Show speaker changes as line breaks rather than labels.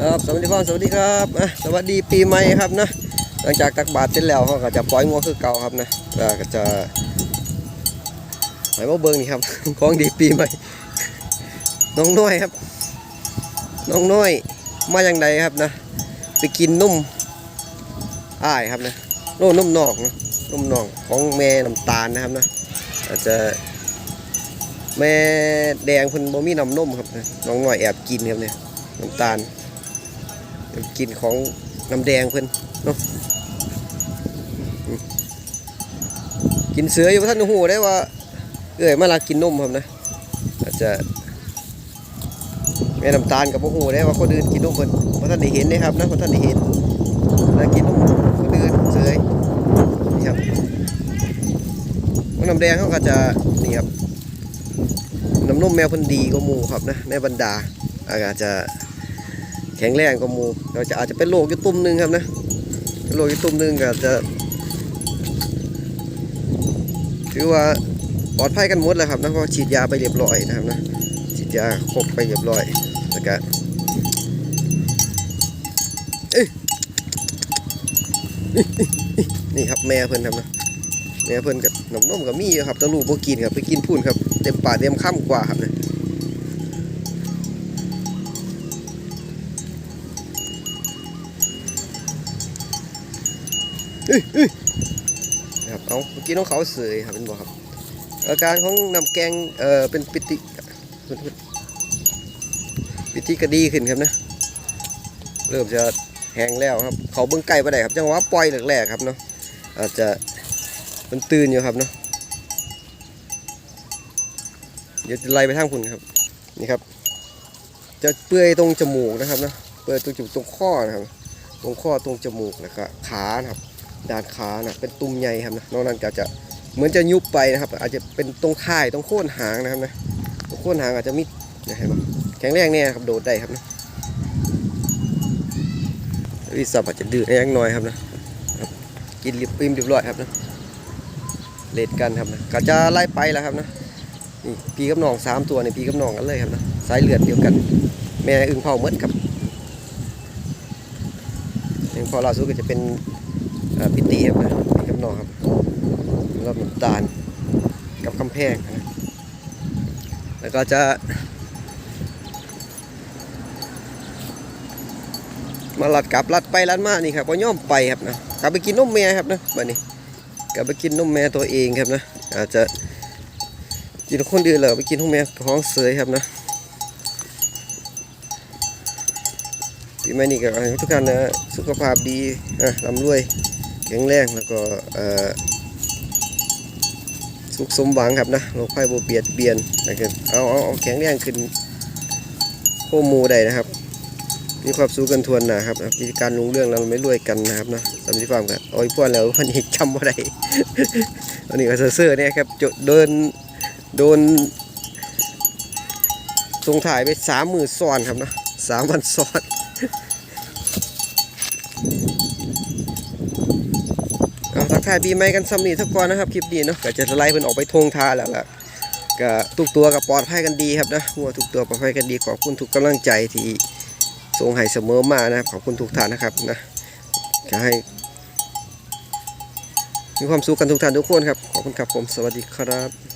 ครับสวัสดีครับสวัสดีครับสวัสดีปีใหม่ครับนะหลังจากตักบาตรเสร็จแล้วเขาก็จะปล่อยงัวคือเก่าครับนะก็จะหมายว่าเบิ้งนี่ครับของดีปีใหม่น้องน้อยครับ น้องน้อยมาอย่างไรครับนะ ไปกินนุ่มอ้ายครับนะโน่นุ่มนอกนะนุ่มนอกของแม่น้ำตาลนะครับนะอาจจะแม่แดงเพิ่นบ่มีน้ำนมครับนะน้องน้อยแอบกินครับเนี่ยน้ำตาล กินของน้ำแดงเพิ่นเนาะกินเสืออยู่ท่านหูได้ว่า เอ้ยมาลากินนมครับนะอาจจะแม่น้ำตาลกับพวกหูได้ว่าคนอื่นกินนมเพิ่นเพราะท่านได้เห็นนะครับนะเพราะท่านได้เห็นแล้วกินนมคนอื่นเสือนี่ครับน้ำแดงเขาก็จะนี่ครับน้ำนมแมวเพิ่นดีกว่าหมูครับนะในบรรดาอาจจะ แข็งแรงกว่าหมูเราจะอาจจะเป็นโรคอยู่ตุ่มหนึงครับนะโรคอยู่ตุ่มหนึงก็จะ ถือว่าปลอดภัยกันหมดแล้วครับนะเพราะฉีดยาไปเรียบร้อยนะครับนะฉีดยาครบไปเรียบร้อยแล้วก็นี่ครับแม่เพิ่อนครับนะแม่เพิ่อนกับนมนมกับมี่ครับตะลูกบ่กินครับไปกินพุ่นครับเต็มป่าเต็มค่ำกว่าครับนะ นะครับเอาเมื่อกี้น้องเขาเสยครับเป็นบอกครับ อาการของน้ำแกงเอ่อเป็นปิติปิติก็ดีขึ้นครับนะเริ่มจะแห้งแล้วครับ เขาเบิ้งไก่ไปได้ครับจังหวะปล่อยแรกๆครับเนาะอาจจะมันตื่นอยู่ครับเนาะเดี๋ยวจะไล่ไปทางคุณครับนี่ครับ จะเปื่อยตรงจมูกนะครับนะเปื่อยตรงจมูกตรงข้อนะครับ ตรงข้อตรงจมูกแล้วก็ขานะครับ ด้านขานะเป็นตุ่มใหญ่ครับนะนอกนั้นก็จะเหมือนจะยุบไปนะครับ อาจจะเป็นตรงข่ายตรงโค่นหางนะครับนะตรงโค่นหางอาจจะมิดนะเห็นไหมแข็งแรงเนี่ยครับโดดได้ครับนะวิสับอาจจะดื้อแรงน้อยครับนะกินริบปิมเรียบร้อยครับนะเลดกันครับนะก็จะไล่ไปแล้วครับนะนี่พีกับน้องสามตัวนี่พีกับน้องกันเลยครับนะสายเลือดเดียวกัน แม่อึ่งเผาเมดครับอึ่งเผาล่าสุดก็จะเป็น พิตีครับนะพี่กับนองครับรอบน้ำตาลกับกำแพงนะแล้วก็จะมาลัดกลับลัดไปลัดมานี่ครับพอย่อมไปครับนะกลับไปกินนมแม่ครับนะบัดนี้กลับไปกินนมแม่ตัวเองครับนะอาจจะกินคนอื่นเหรอไปกินนมแม่ของเสยครับนะปีใหม่นี้ก็ให้ทุกท่านนะสุขภาพดีอะร่ำรวย ข็งแรงแล้วก็สุขสมหวังครับนะโรคภัยบ่เบียดเบียนนะครับเอาเอาเอาแข็งแรงขึ้นโคมูได้นะครับ มีความสู้กันทวนนะครับกิจการลุงเรื่องเราไม่รวยกันนะครับนะสำหรับฟังแบบโอ้ยพวกแล้ววันนี้จำว่าได้วันนี้ก็เซ่อเนี่ยครับจโดนโดนส่งถ่ายไปสามมือซ้อนครับนะสามวันซ้อน ทักทายปีใหม่กันซ้ำนี่ทักก่อนนะครับคลิปนี้เนาะก็จะไล่เพิ่นออกไปทงทาแล้วล่ะก็ทุกตัวกับปลอดภัยกันดีครับนะงัวทุกตัวปลอดภัยกันดีขอบคุณทุกกำลังใจที่ส่งให้เสมอมานะครับขอบคุณทุกท่านนะครับนะจะให้ มีความสุขกันทุกท่านทุกคนครับ ขอบคุณครับผมสวัสดีครับ